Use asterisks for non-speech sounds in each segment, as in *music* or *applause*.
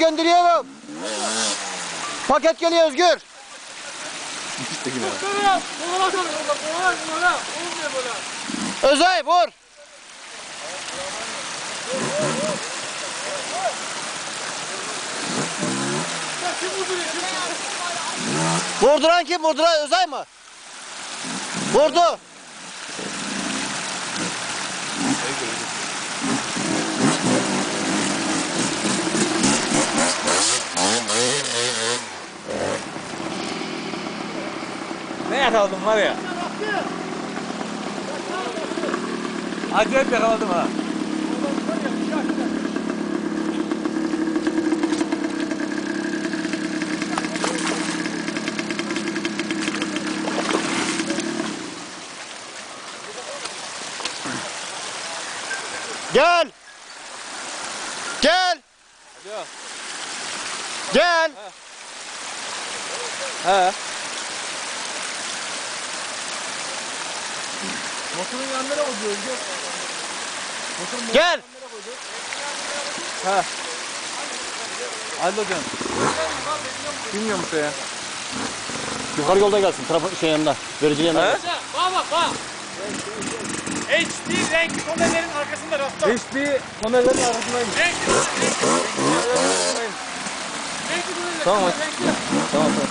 gönderiyorum. Paket geliyor Özgür. Özay vur. Vurduran kim? Vurduran Özay mı? Vurdu. Yakaladım var ya. Acayip yakaladım ha. Gel. Gel. Gel. He. Motorun ne oluyor önce? Motorun Gel. He. Hadi hocam. Bilmiyorum işte ya. Yukarı yolda gelsin. Trafo şey yanında. Vericinin yanında. He? Bak bak bak. HD renk tonellerin arkasında rastla. Hiçbir kameraların arkasındayım. Renk, renk. Tamam. Renkli. Tamam tamam.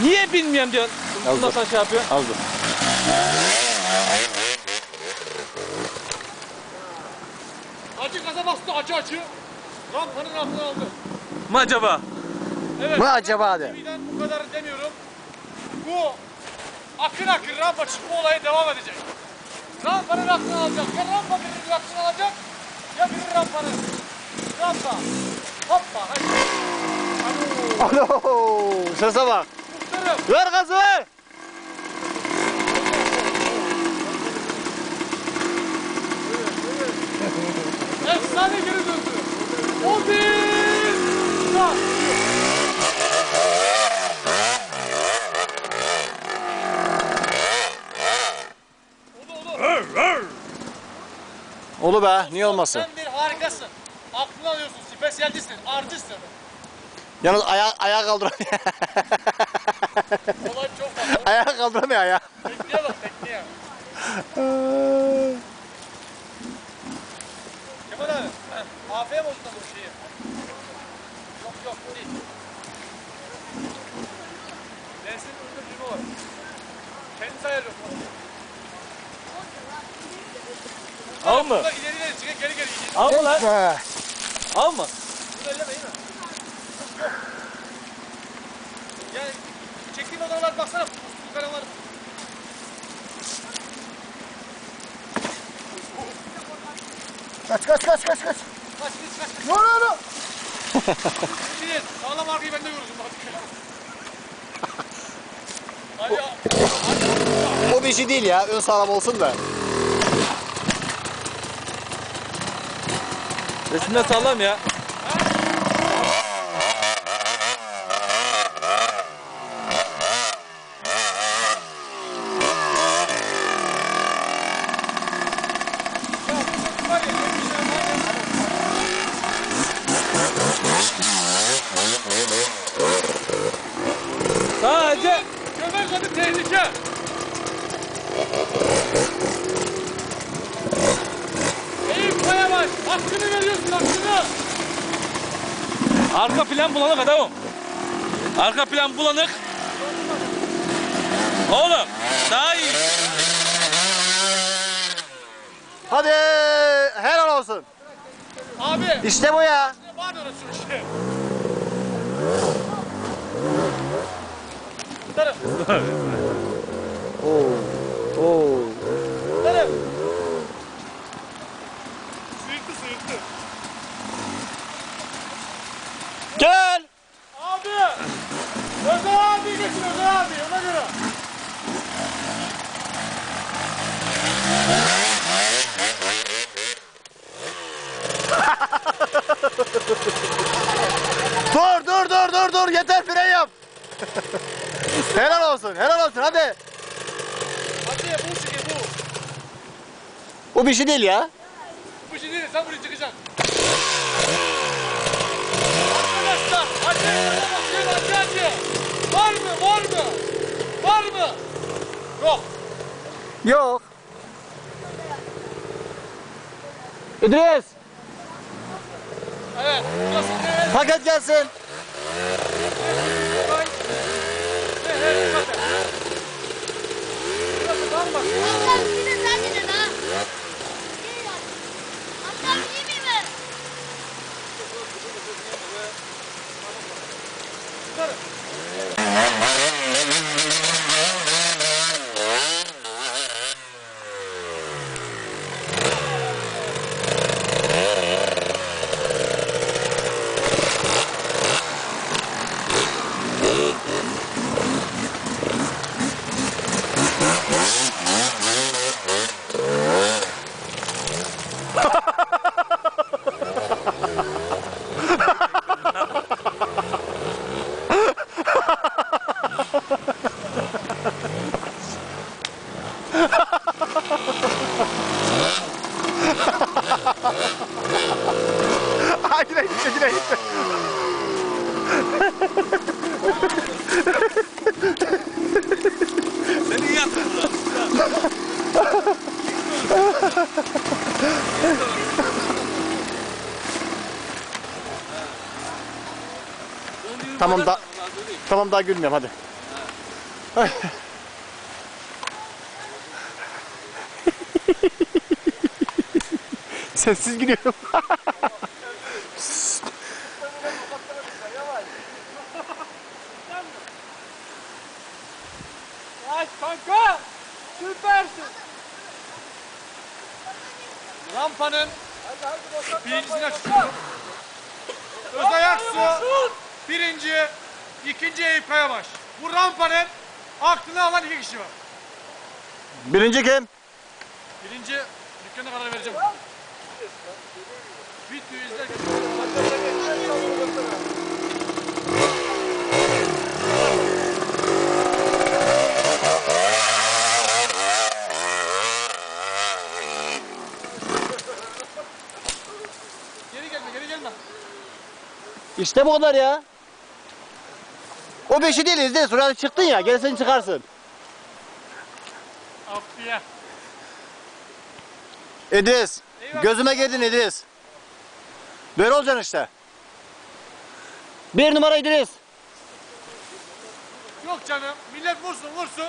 Niye bilmiyorum diyor. Al Bundan sonra şey yapıyor. Az dur. Acı gaza bastı, acı acı. Rampanın altına aldı. Mı acaba? Evet. Ne acaba de? TV'den bu kadar demiyorum. Bu akın akın rampa çıkma olayı devam edecek. Rampanın aklını alacak. Ya rampa birinin aklını alacak ya birinin rampanın. Rampa. Hoppa. Hadi. Alo. Sese bak. Muhtarım. Ver gazı. Efsane geri döndü. O bir. Oldu. Olu be. Niye olmasın? Sen bir harikasın. Aklını alıyorsun. Spesiyalistsin. Artistsin. Yalnız ayağı, ayağı kaldıramıyor. Olay çok fazla. ayağı kaldıramıyor ayağı. Tekniğe bak tekniğe. *laughs* Kemal abi. AF'ye mi bozdun bu şeyi? Yok yok bu değil. Lensin önünde düğme var. Kendisi ayarlıyor. Al mı? Burada ileri ileri çıkıyor geri geri gidiyor. Al mı lan? Be. Al mı? Bunu elleme iyi mi? Yok. Yani çektiğim odalar baksana. Bu kanallar. Kaç kaç kaç kaç kaç. Kaç git kaç kaç. Ne oluyor lan? Şimdi sağlam arkayı ben de görürsün bak. Hadi ya. O bir şey değil ya. Ön sağlam olsun da. Resimden sallam ya. Ya bu çocuk var ya. çok güzel var ya. Sadece Göbek tehlike. Eyüp Kayamaş. Hakkını veriyorsun hakkını. arka plan bulanık adamım. Arka plan bulanık. Oğlum daha iyi. Hadi helal olsun. Abi. İşte bu ya. Var orası işte. Muhtarım. Oo. Oo. Muhtarım. Sıyırttı sıyırttı. Gel. Abi. Özel abi getir Özel abi ona göre. Dur dur dur dur dur yeter fren yap. Helal olsun, helal olsun hadi. Hadi bu şey bu. Bu bir şey değil ya. Bu şey değil, sen buraya çıkacaksın. Arkadaşlar, hadi, hadi, hadi, hadi. Var mı, var mı? Var mı? Yok. Yok. İdris. Evet, nasıl? Paket gelsin. Seni iyi yaptın lan. Tamam da tamam daha gülmüyorum hadi. *laughs* Sessiz gülüyorum. *laughs* Süpersin. Rampanın birincisine çıkıyorum. Özayak su. Birinci, ikinci Eyüp Kayabaş. Bu rampanın aklını alan iki kişi var. Birinci kim? Birinci dükkana karar vereceğim. Videoyu izlerken Geri gelme, geri gelme. İşte bu kadar ya. O beşi değil İdris. Oraya çıktın ya. Gerisini çıkarsın. Afiye. İdris. Eyvah. Gözüme girdin İdris. Böyle olacaksın işte. Bir numara İdris. Yok canım, millet vursun vursun.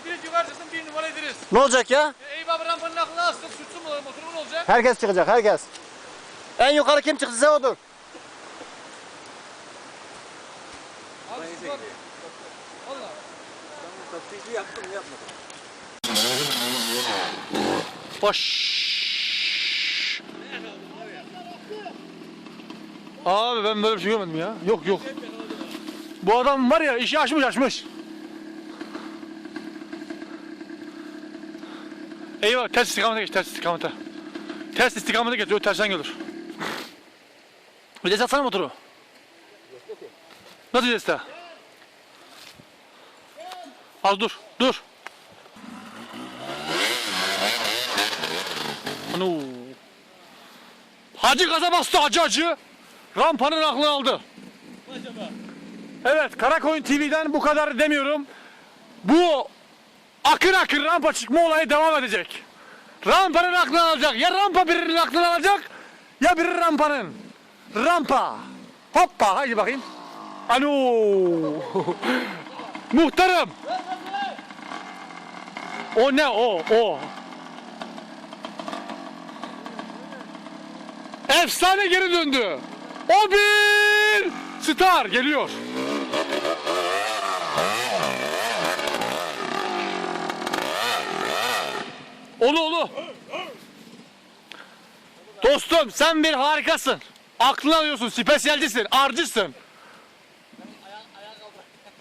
İdris yukarıcısın bir numara İdris. Ne olacak ya? E, abi rampanın aklını alsın, sürtsün mu motoru ne olacak? Herkes çıkacak herkes. En yukarı kim çıktıysa odur. Siz bak. Valla. Tatlıyı yaptım yapmadım. Boş. Abi ben böyle bir şey görmedim ya. Yok yok. Bu adam var ya işi açmış açmış. Eyvah ters istikamete geç ters istikamete. Ters istikamete geç o tersten gelir. Bir de satsana motoru. Nasıl deste? Az dur dur. Anu. Hacı gaza bastı hacı hacı. Rampanın aklını aldı. Evet Karakoyun TV'den bu kadar demiyorum. Bu akın akın rampa çıkma olayı devam edecek. Rampanın aklını alacak. Ya rampa birinin aklını alacak ya biri rampanın. Rampa. Hoppa haydi bakayım. Anu. Muhtarım. O ne o o. Efsane geri döndü. O bir star geliyor. Olu olu. Dostum sen bir harikasın. Aklını alıyorsun, spesiyalcisin, arcısın.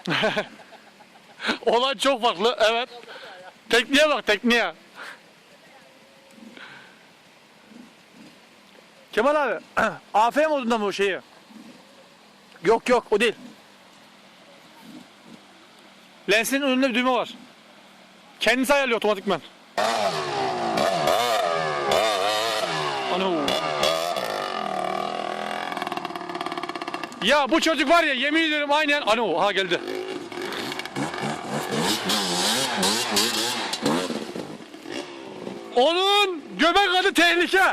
*laughs* Olay çok farklı, evet. Tekniğe bak, tekniğe. Kemal abi, *clears throat* AF modunda mı o şeyi? Yok yok, o değil. Lensin önünde bir düğme var. Kendisi ayarlıyor otomatikman. Ya bu çocuk var ya yemin ediyorum aynen. Ana oha geldi. Onun göbek adı tehlike.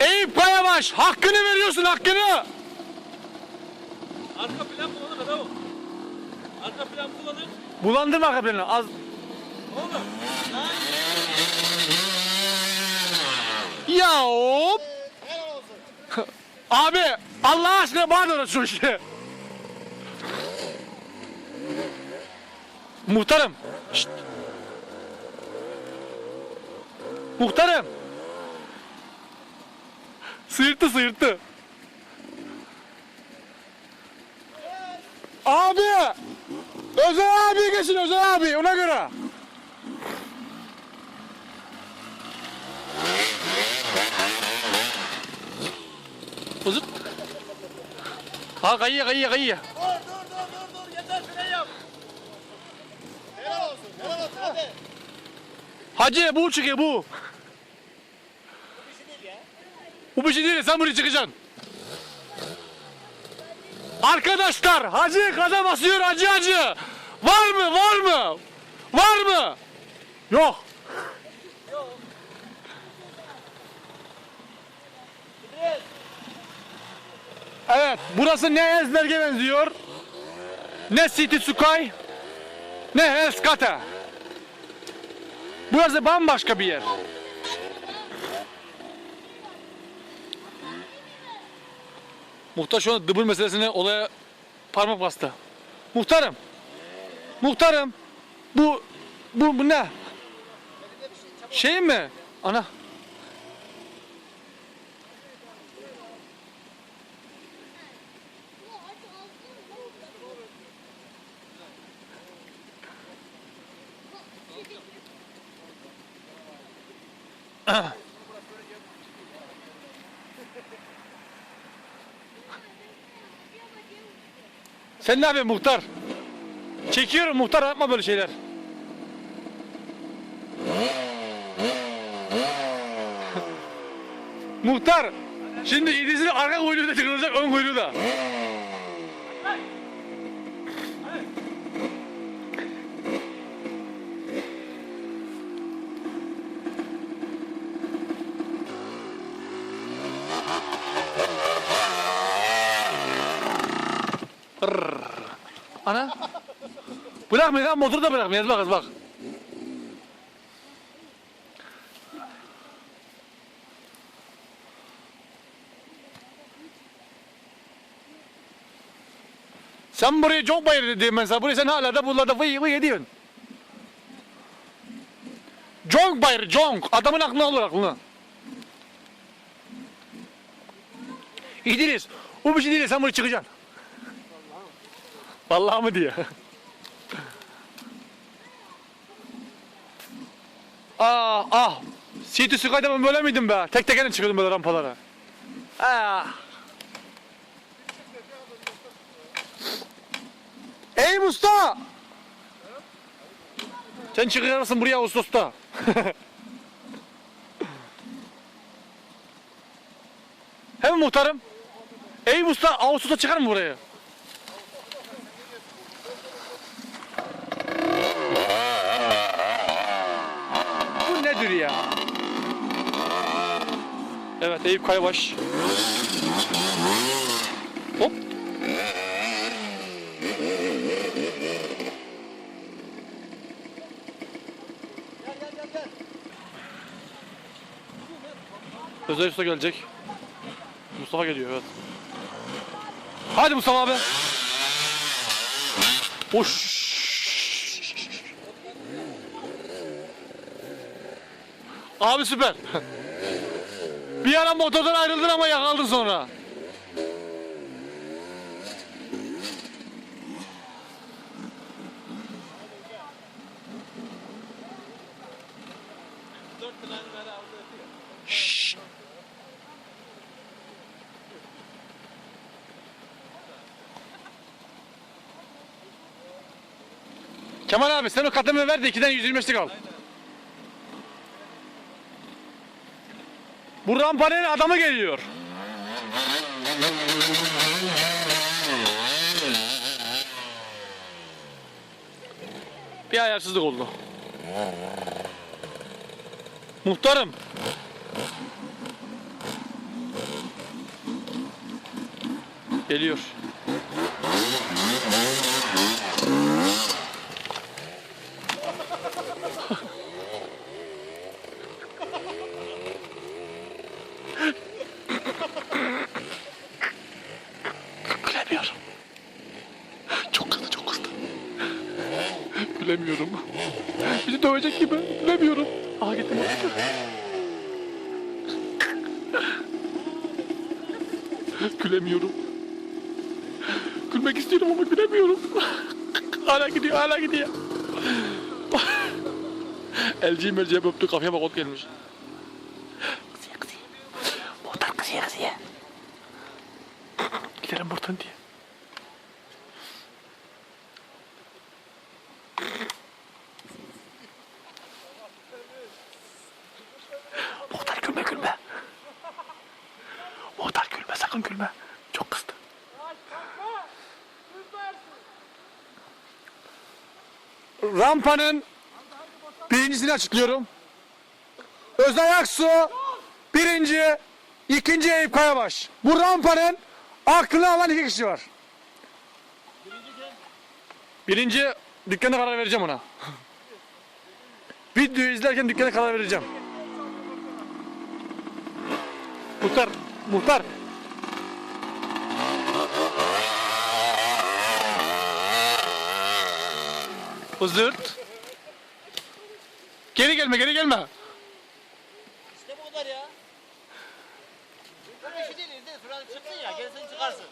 Eyüp Kayabaş hakkını veriyorsun hakkını. Arka plan bulanır adamım. Arka plan bulanır. Bulandırma arka planı. Az... Ne olur? Ya hop. Abi Allah aşkına bana şu işi. Muhtarım. Şşt. Muhtarım. Sıyırttı sıyırttı. Abi. Özel abi geçin Özel abi ona göre. Ha kayıyor kayıyor kayıyor. Dur dur dur dur dur yeter fren yap. Helal olsun. Helal olsun hadi. Hacı bu çıkıyor bu. Bir şey değil ya. Bu bir şey değil sen buraya çıkacaksın. Arkadaşlar hacı gaza basıyor hacı hacı. Var mı var mı? Var mı? Yok. Evet burası ne Ezberg'e benziyor. Ne City Sky. Ne Eskate. Burası bambaşka bir yer. Muhtar şu an dıbır meselesine olaya parmak bastı. Muhtarım. Muhtarım. Bu bu, bu ne? Şey mi? Ana. Sen ne yapıyorsun muhtar? Çekiyorum muhtar yapma böyle şeyler. *laughs* muhtar. Şimdi İdris'in arka kuyruğu da çıkılacak ön kuyruğu da. Bırakmayın lan motoru da bırakmayın bak bak. Sen buraya çok bayır dedim ben sana. Buraya sen hala da buralarda vıy vıy ediyorsun. Jonk bayır, jonk. Adamın aklına olur aklına. İdris, o bir şey değil sen buraya çıkacaksın. Vallahi mı diye. Ah ah. City Sky'da böyle miydim be? Tek tekerle çıkıyordum böyle rampalara. Ah. Ey Musta! Sen çıkarsın buraya Ağustos'ta. *laughs* Hem muhtarım. Ey Musta Ağustos'ta çıkar mı buraya? Bu nedir ya? Evet Eyüp Kaybaş. Hop. Özel Usta gelecek. Mustafa geliyor evet. Hadi Mustafa abi. Hoş. Abi süper. Bir ara motordan ayrıldın ama yakaldın sonra. Şşş. Kemal abi sen o katımı ver de ikiden 125'lik al. Bu rampanın adamı geliyor. Bir ayarsızlık oldu. Muhtarım. Geliyor. Gülemiyorum. Bizi dövecek gibi. Gülemiyorum. Aha gittim. Gülemiyorum. Gülmek istiyorum ama gülemiyorum. hala gidiyor, hala gidiyor. LG merceğe öptü, kafaya bak ot gelmiş. Kızıya kızıya. Muhtar kızıya kızıya. Gidelim buradan diye. Rampanın birincisini açıklıyorum. Özay Aksu birinci, ikinci Eyüp Kayabaş. Bu rampanın aklını alan iki kişi var. Birinci dükkana karar vereceğim ona. Videoyu izlerken dükkana karar vereceğim. Muhtar, muhtar. Hızırt. Geri gelme geri gelme. İşte bu kadar ya. O beşi değil İzzet. Şuradan çıktın ya gerisini çıkarsın.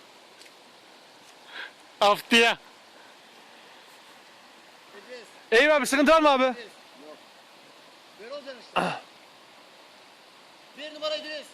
İdris. Eyüp abi sıkıntı var mı abi? Böyle olacaksın işte. *clears throat* Bir numara İdris.